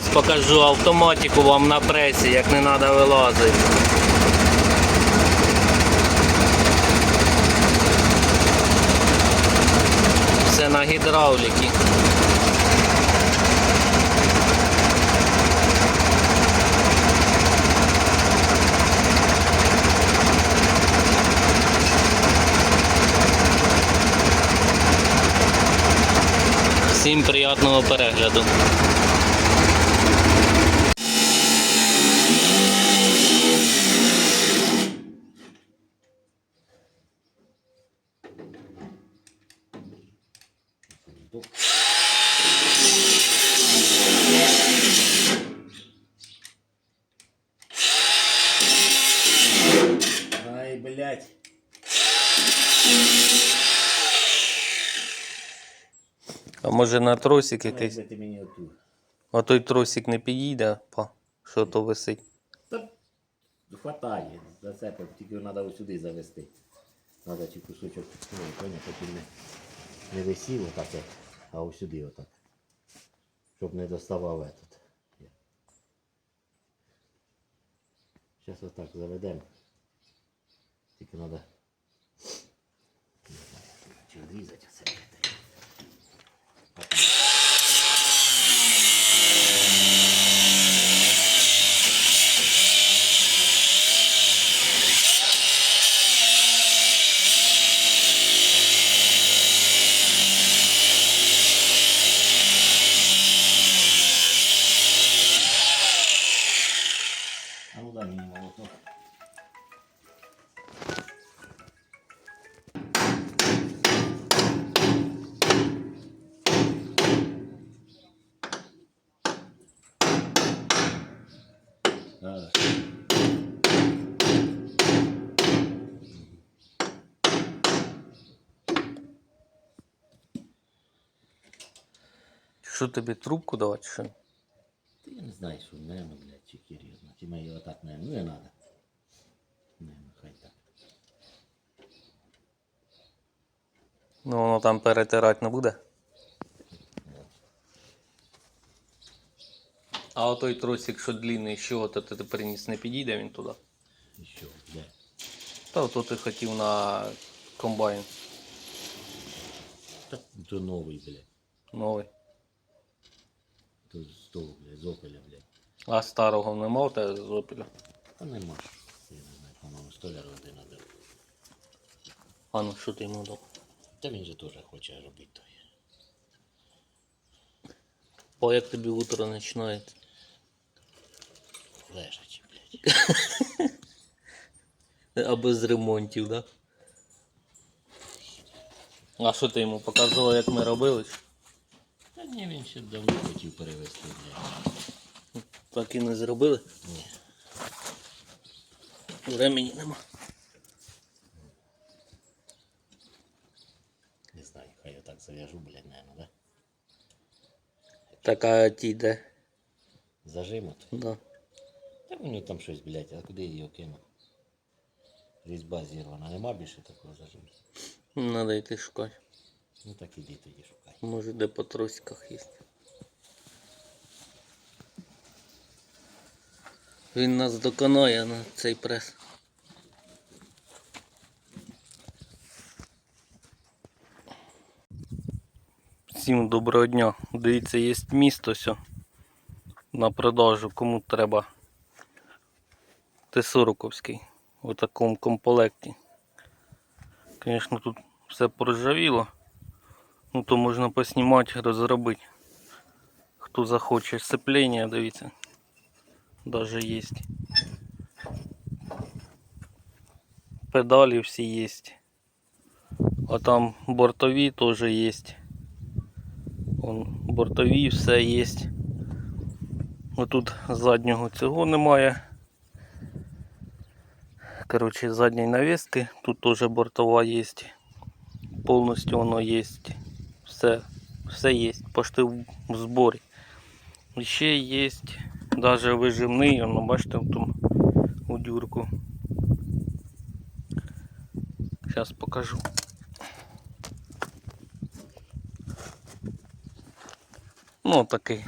Зараз покажу автоматику вам на пресі, як не треба вилазити. Все на гідравліки. Всім приємного перегляду. Ай, блядь. А може на тросик якийсь? Якийсь... ти мені оту. А той тросик не підійде, па, що то висить. Та хватає. Зацепив, тільки треба ось сюди завести. Треба чи кусочок, ну, поняв, щоб не, не висів отак, а ось сюди отак. Щоб не доставав этот. Зараз отак заведемо. Тільки треба. Чи відрізати Okay. Що тобі трубку давати? Що? Ти я не знаю, що нема, блядь, чи серйозно. Чи має отак не, ну не надо. Не, ну хай так. Ну воно там перетирати не буде. А отой тросик, що длинний, що то ти приніс, не підійде він туди. І що, блядь. Та ото ти хотів на комбайн Так, то новий, блядь. новий. То з того, блядь, з опеля, блядь. А старого нема у тебе з опіля. Та нема ж. Я не знаю, по-моєму, столяр один надав. А ну що ти йому дав? Та він же теж хоче робити то. О, як тобі утро починається? Лежачи, блядь. А без ремонтів, так? Да? А що ти йому показував, як ми робили? Ні, він ще давно хотів перевезти. Так і не зробили? Ні. Времені нема. Не знаю, хай я так зав'яжу, блядь, наверное, да? Так, а ті де? Зажимуть. Да. Та у нього там щось, блядь, а куди я його кинув? Різьба зірвана, нема більше такого зажиму. Надо йти шукати. Ну так іди тоді шукай. Може де по тросиках є. Він нас доконає на цей прес. Всім доброго дня. Дивіться, є місто сьо на продажу, кому треба. Т-40ковський у такому комплекті. Звісно, тут все поржавіло. Ну то можна поснімати, розробити. Хто захоче сцеплення, дивіться. Даже є. Педалі всі є. А там бортові теж є. Вон бортові все є. Отут заднього цього немає. Коротше, задньої навіски. Тут теж бортова є. Повністю воно є. Все, все є. Пошти в зборі. І ще є навіть вижимний, воно бачите, в тому у дюрку. Зараз покажу. Ну, такий.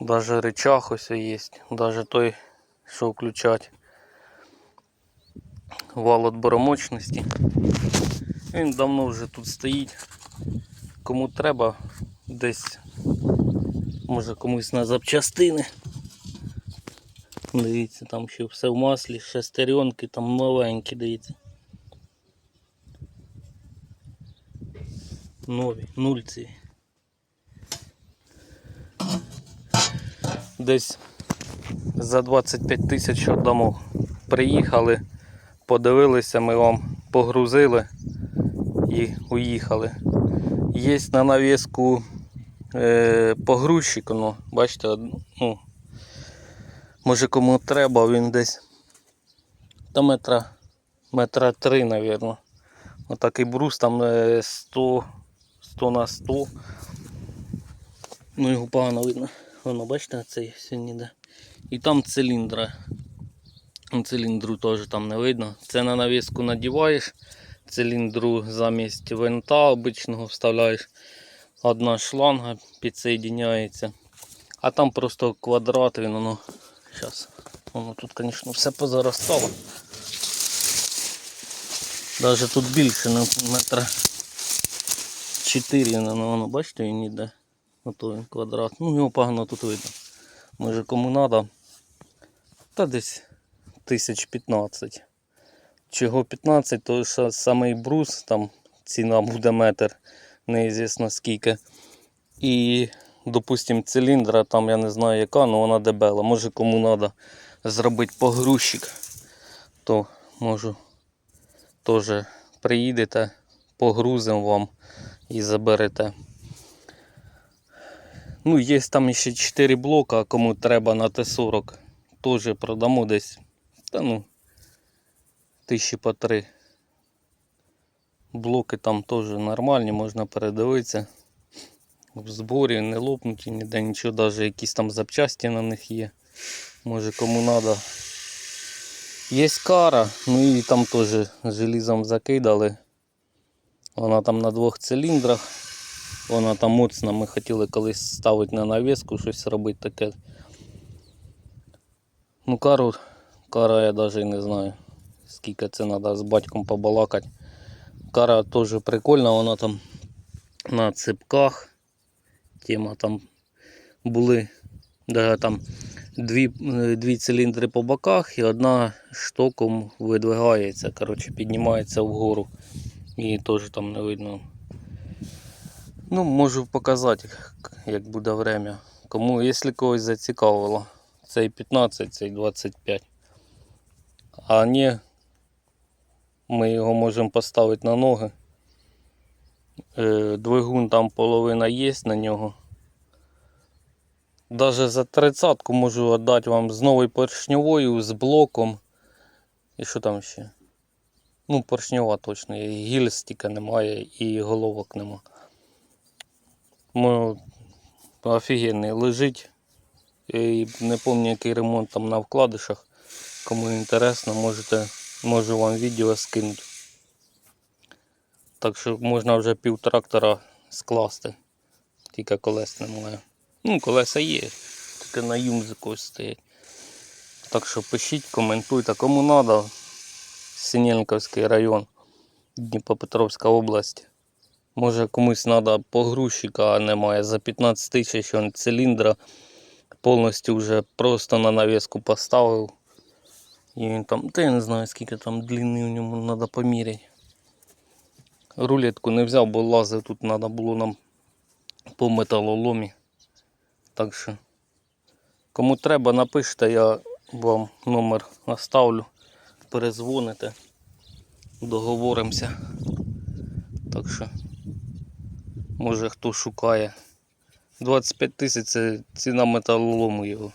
Даже рычаг ось є. Даже той, що включать вал отборомочності. Він давно вже тут стоїть. Кому треба десь, може комусь на запчастини. Дивіться, там ще все в маслі, шестеренки, там новенькі, дивіться. Нові, нульці. Десь за 25 тисяч віддамо. Приїхали, подивилися, ми вам погрузили і уїхали. Є на навіску е, погрузчик, ну, бачите, ну, може кому треба, він десь до метра, метра три, мабуть. Отакий брус там е, 100, 100 на 100. Ну його погано видно. Воно, бачите, цей сьогодні йде. І там циліндра. Циліндру теж там не видно. Це на навіску надіваєш, циліндру замість винта обичного вставляєш. Одна шланга підсоєдняється. А там просто квадрат, він воно. Зараз. Воно тут, звісно, все позаростало. Даже тут більше на метра 4, воно, воно, бачите, він іде. Ото він квадрат. Ну, його погано тут видно. Може кому треба. Та десь тисяч 15. Чого 15, то що самий брус, там ціна буде метр, неізвісно скільки. І, допустим, циліндра, там я не знаю яка, але вона дебела. Може кому треба зробити погрузчик, то можу теж приїдете, погрузимо вам і заберете. Ну, є там ще 4 блока, кому треба на Т-40. Теж продамо десь. Та ну, тисячі по три. Блоки там теж нормальні, можна передивитися. В зборі не лопнуті ніде нічого, навіть якісь там запчасті на них є. Може кому треба. Є кара, ну і там теж желізом закидали. Вона там на двох циліндрах. Вона там моцна, ми хотіли колись ставити на навіску, щось робити таке. Ну, кару, кара я навіть не знаю, скільки це треба з батьком побалакати. Кара теж прикольна, вона там на цепках. Тема там були де там дві, дві циліндри по боках і одна штоком видвигається, коротше, піднімається вгору. І теж там не видно. Ну, можу показати, як буде время. Кому, якщо когось зацікавило, цей 15, цей 25. А ні, ми його можемо поставити на ноги. Е, Двигун там половина є на нього. Даже за тридцатку можу віддати вам з новою поршньовою, з блоком. І що там ще? Ну, поршньова точно. Гільз тільки немає і головок нема. Ну, офігенний лежить. І не пам'ятаю, який ремонт там на вкладишах. Кому інтересно, можете, можу вам відео скинути. Так що можна вже пів трактора скласти. Тільки колес немає. Ну, колеса є, тільки на юмзику стоять. Так що пишіть, коментуйте, кому треба. Синельниковський район, Дніпропетровська область. Може комусь треба погрузчика, а немає. За 15 тисяч він циліндра повністю вже просто на навіску поставив. І він там, та я не знаю скільки там длини в ньому треба поміряти. Рулетку не взяв, бо лазив тут треба було нам по металоломі. Так що, кому треба, напишіть, я вам номер наставлю, перезвоните, договоримося. Так що, може хто шукає. 25 тисяч це ціна металолому його.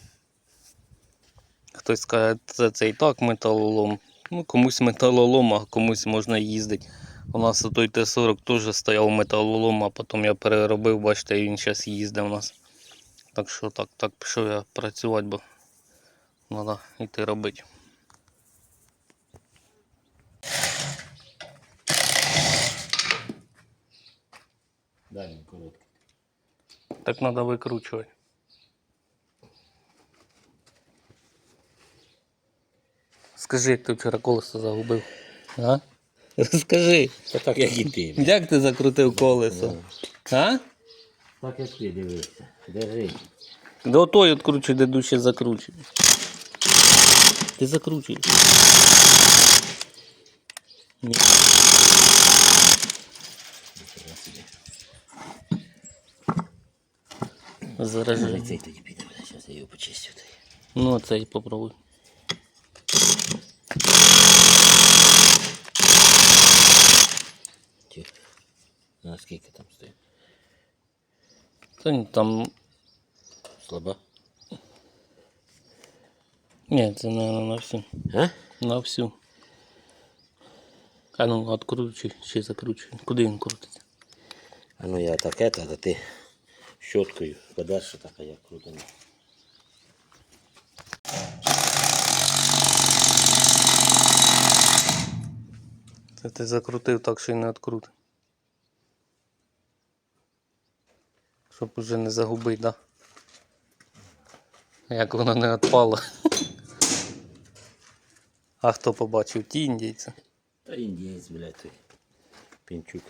Хтось скаже, це, це і так металолом. Ну, комусь металолом, а комусь можна їздити. У нас той Т-40 теж стояв металолом, а потім я переробив, бачите, він зараз їздить у нас. Так що так, так пішов я працювати, бо треба йти робити. Дай він короткий. Так треба викручувати. Скажи, як ти вчора колесо загубив. А? Розкажи. Та так як і ти. Як ти закрутив колесо? А? Так як ти дивишся. Держи. До той відкручуй, де дужче закручуй. Ти закручуй. Ні. Зараз. Цей тоді піде, зараз я його почистю. Ну, цей попробуй. На скільки там стоїть? Та там. Слаба? Ні, це не на всю. А? На всю. А ну, откручуй, ще закручуй. Куди він крутиться? А ну я так это, а ти щоткою подальше так, я крутину. Це ти закрутив так, що й не відкрути. Щоб уже не загубити, да? Як воно не відпало. А хто побачив? Ті індійці. Та індієць, блядь, той. Пінчук.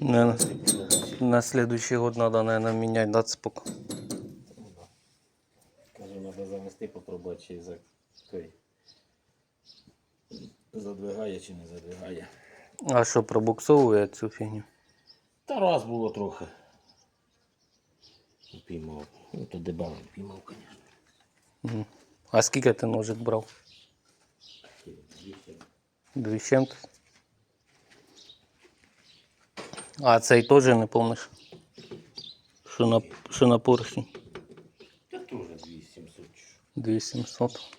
На, на следующий год надо, наверное, менять да, цепок. Кажу, треба завести, попробувати, чи той. Задвигає чи не задвигає. А що, пробуксовує цю фігню? Та раз було трохи. Піймав. Ну то дебали піймав, звісно. А скільки ти ножик брав? Дві з чим-то? А цей теж не помниш? Що на, що на поршні? Та теж 2700 чи 2700.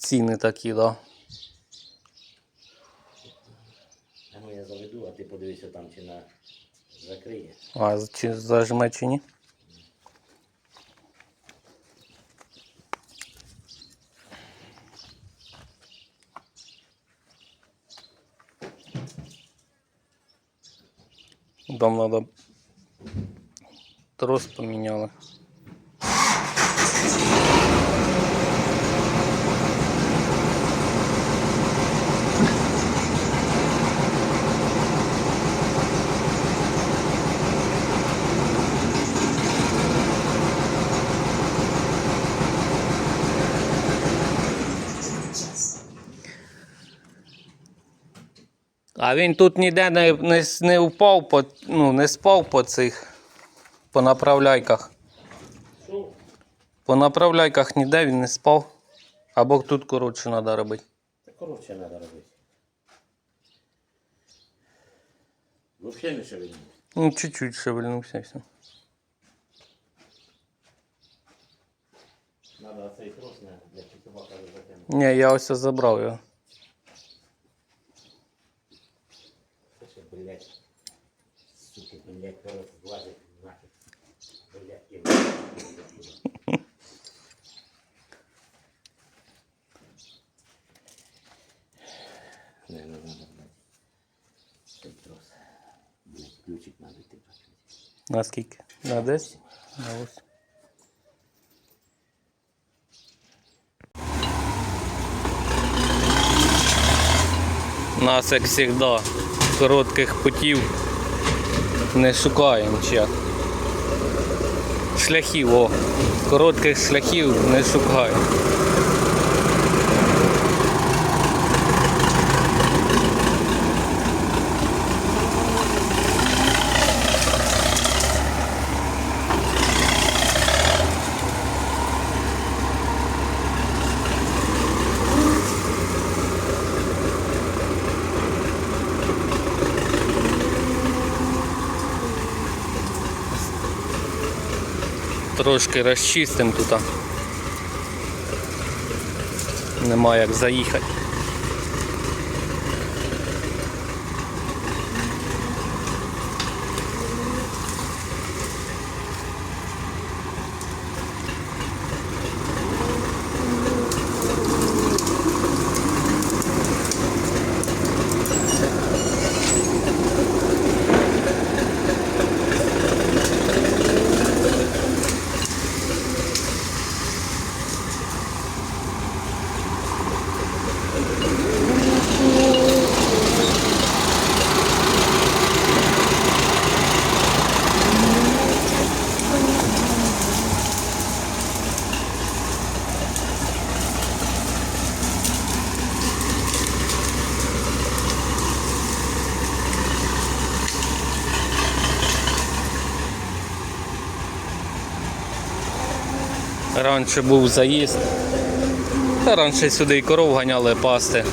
Ціни такі, да. Ну я заведу, а ти подивися там чи на закриє. А чи зажме чи ні? Там надо трос поміняли. А він тут ніде не, не, не впав по, ну, не спав по цих по направляйках. По направляйках ніде він не спав. Або тут коротше треба робити. Та коротше треба робити. Взагалі не шевельнув. Ну, чуть-чуть шевельнувся і все. Треба цей трос не для собака затягнути. Ні, я ось забрав його. Це ще, блядь, суки, блядь, коротше, злазить нахер. Блядь, і Не, не, не, не, блядь. Цей трос. Блядь, ключик надо йти прокрутити. На скільки? На 10? На 8. Нас, як завжди, коротких путів не шукаємо чи. Шляхів, о. Коротких шляхів не шукаємо. Трошки розчистимо тут. Нема як заїхати. Раніше був заїзд. Та раніше сюди і коров ганяли пасти.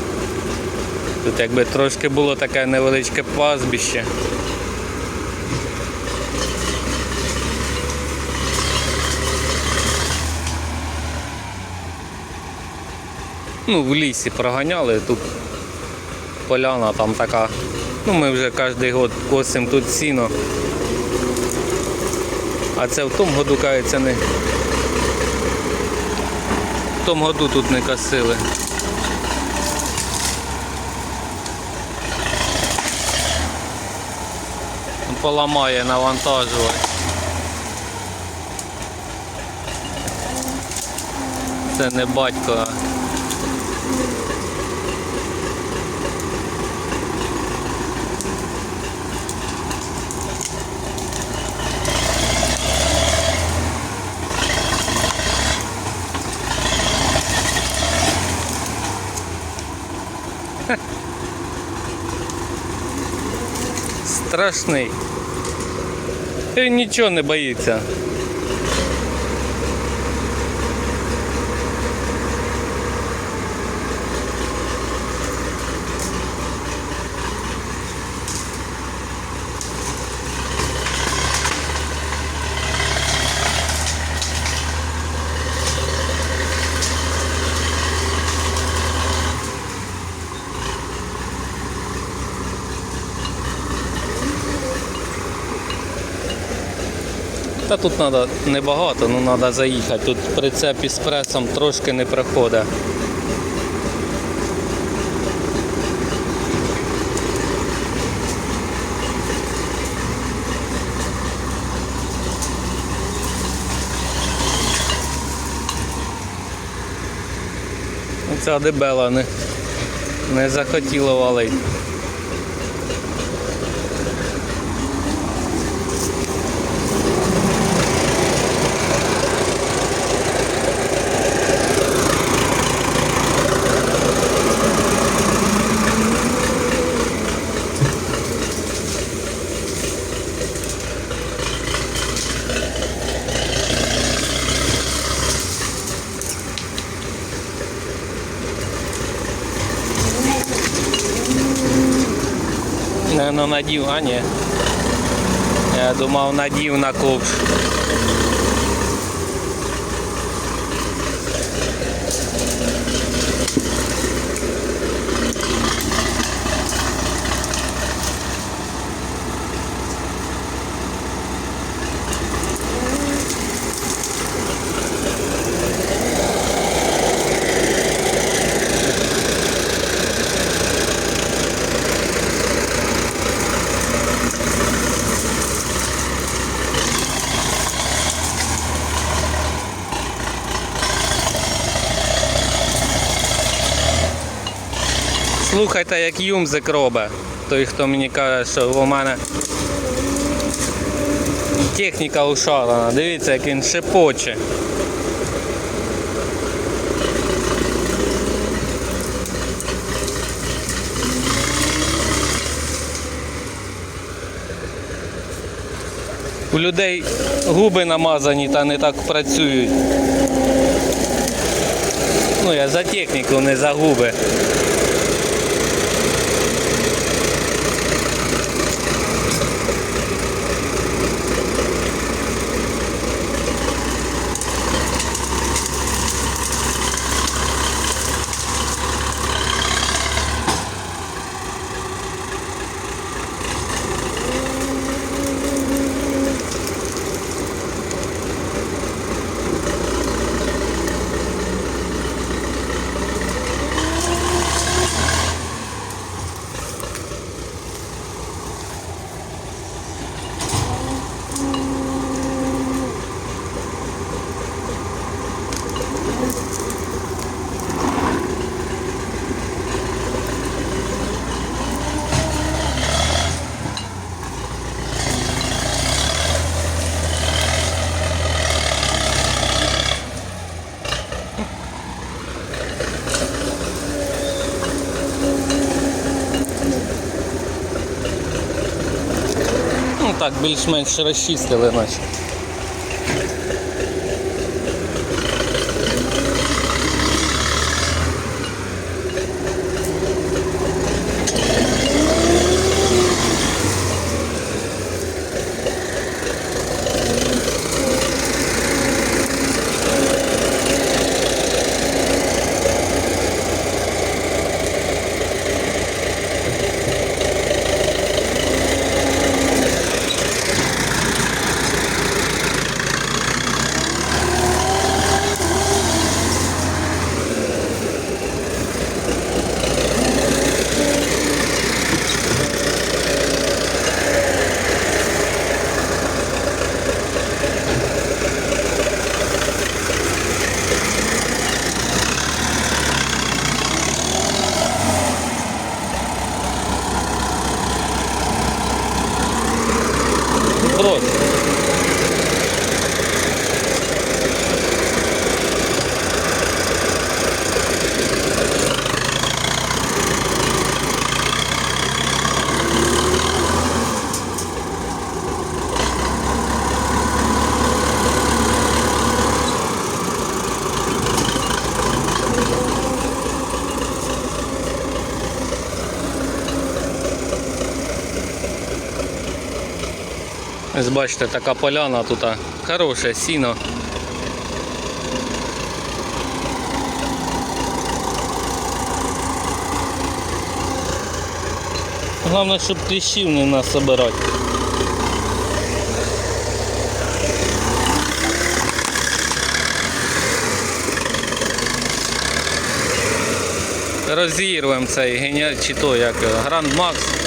Тут якби трошки було таке невеличке пастбище. Ну, в лісі проганяли, тут поляна там така. Ну, ми вже кожен год косимо тут сіно. А це в тому году, кажеться, не. Тому году тут не косили. Поламає навантажувати. Це не батько. Страшний. Він нічого не боїться. Та тут треба небагато, ну треба заїхати. Тут прицеп із пресом трошки не проходить. Ця дебела не, не захотіла валити. Ну надів, а ні. Я думав надів на ковш. Слухайте, як юмзик робить. Той, хто мені каже, що у мене техніка ушарана. Дивіться, як він шепоче. У людей губи намазані та не так працюють. Ну, я за техніку, не за губи. Більш-менш розчистили наче. Брось. Бачите, така поляна тут хороше сіно. Головне, щоб кліщів не насобирати. Розірвемо цей геніаль, чи то як Гранд Макс.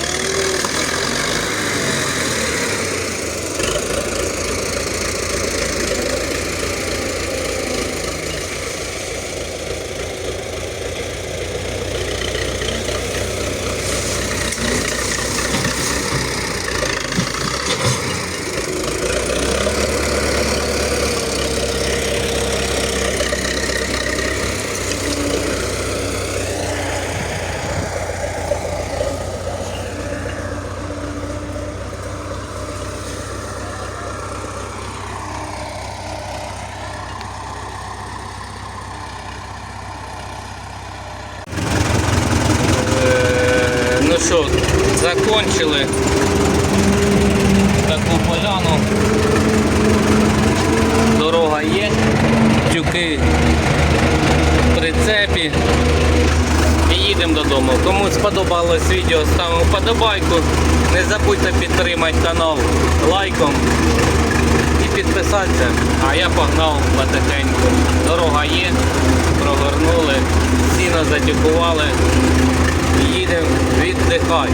Е, Ну що, закончили таку поляну. Дорога є, тюки в прицепі. І їдемо додому. Кому сподобалось відео, ставимо вподобайку. Не забудьте підтримати канал лайком і підписатися. А я погнав потихеньку. Дорога є, прогорнули, сіно затюкували. Їдемо віддихати.